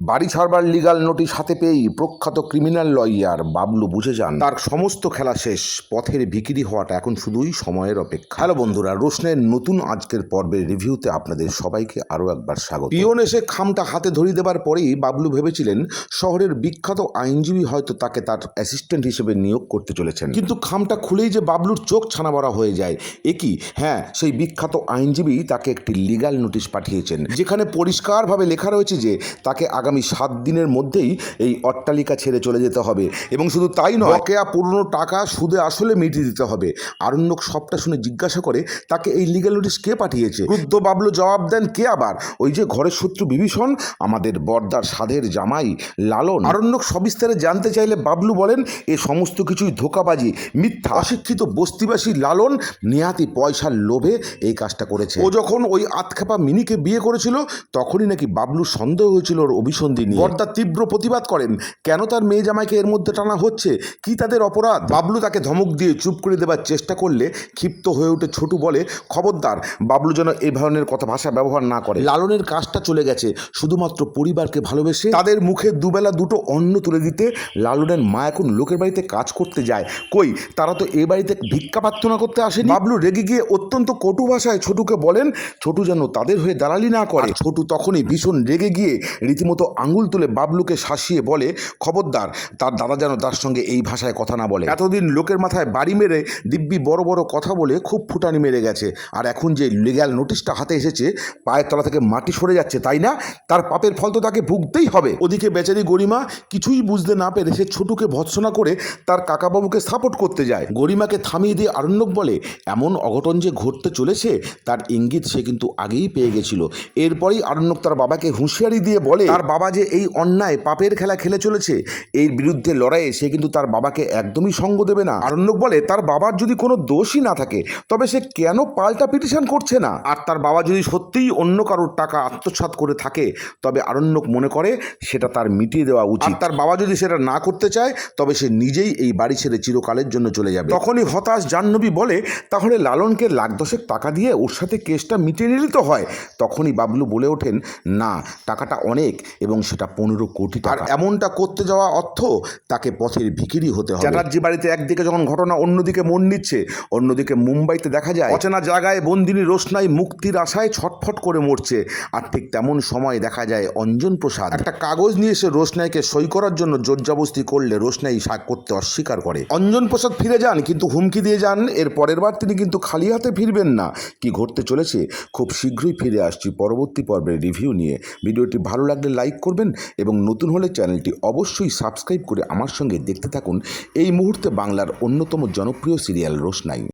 বাড়ি ছাড়বার legal notice হাতে পেয়েই প্রখ্যাত ক্রিমিনাল লয়ার বাবলু বুঝে যান। তার সমস্ত খেলা শেষ পথের বিক্রি হওয়াটা এখন শুধুই সময়ের অপেক্ষা। হ্যালো বন্ধুরা রোশনের নতুন আজকের পর্বের রিভিউতে আপনাদের সবাইকে আরও একবার স্বাগত। পিয়ন এসে খামটা হাতে ধরিয়ে দেবার পরেই বাবলু ভেবেছিলেন শহরের বিখ্যাত আইনজীবী হয়তো তাকে তার অ্যাসিস্ট্যান্ট হিসেবে নিয়োগ করতে চলেছেন। কিন্তু খামটা খুলেই যে বাবলুর চোখ ছানা বড়া হয়ে যায় এ কি? হ্যাঁ সেই বিখ্যাত আইনজীবী তাকে একটি লিগাল নোটিশ পাঠিয়েছেন যেখানে পরিষ্কারভাবে লেখা রয়েছে যে তাকে আগামী সাত দিনের মধ্যেই এই অট্টালিকা ছেড়ে চলে যেতে হবে। এবং শুধু তাই নয়, বকেয়া পুরনো টাকা সুদে আসলে মিটিয়ে দিতে হবে। আরণ্যক সবটা শুনে জিজ্ঞাসা করে, তাকে এই লিগাল নোটিশ কে পাঠিয়েছে? ক্রুদ্ধ বাবলু জবাব দেন, কে আবার? ওই যে ঘরের শত্রু বিভীষণ, আমাদের বর্দার সাধের জামাই লালন। আরণ্যক সবিস্তারে জানতে চাইলে বাবলু বলেন, এ সমস্ত কিছুই ধোকাবাজি, মিথ্যা। অশিক্ষিত বস্তিবাসী লালন নিহাতি পয়সার লোভে এই কাজটা করেছে। ও যখন ওই আতখাপা মিনিকে বিয়ে করেছিল, তখনই নাকি বাবলু সন্দেহ হয়েছিল ওর অভিসন্ধি নিয়ে। বর্দা তীব্র প্রতিবাদ করেন। কেন তার মেয়ে জামাইকে এর মধ্যে টানা হচ্ছে? কি তাদের অপরাধ? বাবলু তাকে ধমক দিয়ে চুপ করে দেবার চেষ্টা করলে ক্ষিপ্ত হয়ে উঠে ছোটু বলে খবরদার বাবলু যেন এই ধরনের কথা ভাষা ব্যবহার না করে। লালনের কাজটা চলে গেছে। শুধুমাত্র পরিবারকে ভালোবেসে তাদের মুখে দুবেলা দুটো অন্ন তুলে দিতে লালনের মা এখন লোকের বাড়িতে কাজ করতে যায়। কই তারা তো এ বাড়িতে ভিক্ষা প্রার্থনা করতে আসেনি? বাবলু রেগে গিয়ে অত্যন্ত কটু ভাষায় ছোটুকে বলেন ছোটু যেন তাদের হয়ে দালালি না করে। ছোটু তখনই ভীষণ রেগে গিয়ে রীতিমতো আঙুল তুলে বাবলুকে শাসিয়ে বলে, খবরদার, তার দাদা যেন তার সঙ্গে এই ভাষায় কথা না বলে। এতদিন লোকের মাথায় বাড়ি মেরে দিব্যি বড় বড় কথা বলে খুব ফুটানি মেরে গেছে। আর এখন যে লিগ্যাল নোটিশটা হাতে এসেছে, পায়ের তলা থেকে মাটি সরে যাচ্ছে, তাই না? তার পাপের ফল তো তাকে ভুগতেই হবে। ওদিকে বেচারি গরিমা কিছুই বুঝতে না পেরে সে ছোটুকে ভৎসনা করে তার কাকাবাবুকে সাপোর্ট করতে যায়। গরিমাকে থামিয়ে দিয়ে আরণ্যক বলে, এমন অঘটন যে ঘটতে চলেছে, তার ইঙ্গিত সে কিন্তু আগেই পেয়ে গেছিল। এরপরই আরণ্যক তার বাবাকে হুঁশিয়ারি দিয়ে বলে, তার বাবা যে এই অন্যায় পাপের খেলা খেলে চলেছে, এর বিরুদ্ধে লড়াইয়ে সে কিন্তু তার বাবাকে একদমই সঙ্গ দেবে না। আরণ্যক বলে, তার বাবার যদি কোনো দোষই না থাকে, তবে সে কেন পাল্টা পিটিশন করছে না? আর তার বাবা যদি সত্যিই অন্য কারোর টাকা আত্মসাৎ করে থাকে, তবে আরণ্যক মনে করে সেটা তার মিটিয়ে দেওয়া উচিত। তার বাবা যদি সেটা না করতে চায়, তবে সে নিজেই এই বাড়ি ছেড়ে চিরকালের জন্য চলে যাবে। তখনই হতাশ জাহ্নবী বলে, তাহলে লালনকে লাখ দশেক টাকা দিয়ে ওর সাথে কেসটা মিটিয়ে নিলে তো হয়। তখনই বাবলু বলে ওঠেন, না, টাকাটা অনেক এবং সেটা পনেরো কোটি টাকা। আর এমনটা করতে যাওয়া অর্থ তাকে পথের ভিখিরি হতে হবে। চ্যাটার্জি বাড়িতে একদিকে যখন ঘটনা অন্যদিকে মন নিচ্ছে অন্যদিকে মুম্বাইতে দেখা যায় অচেনা জায়গায় বন্দিনী রোশনাই মুক্তির আশায় ছটফট করে মরছে। আর ঠিক তেমন সময় দেখা যায় অঞ্জন প্রসাদ। একটা কাগজ নিয়ে এসে রোশনাইকে সই করার জন্য জোরজাবস্তি করলে রোশনাই সাক করতে অস্বীকার করে। অঞ্জন প্রসাদ ফিরে যান কিন্তু হুমকি দিয়ে যান। এর পরের বার তিনি কিন্তু খালি হাতে ফিরবেন না। কি ঘটতে চলেছে? খুব শীঘ্রই ফিরে আসছি। পরবর্তী পর্বের রিভিউ নিয়ে। ভিডিওটি ভালো লাগলে লাইক করবেন এবং নতুন হলে চ্যানেলটি অবশ্যই সাবস্ক্রাইব করে আমার সঙ্গে দেখতে থাকুন। এই মুহূর্তে বাংলার অন্যতম জনপ্রিয় সিরিয়াল রোশনাই।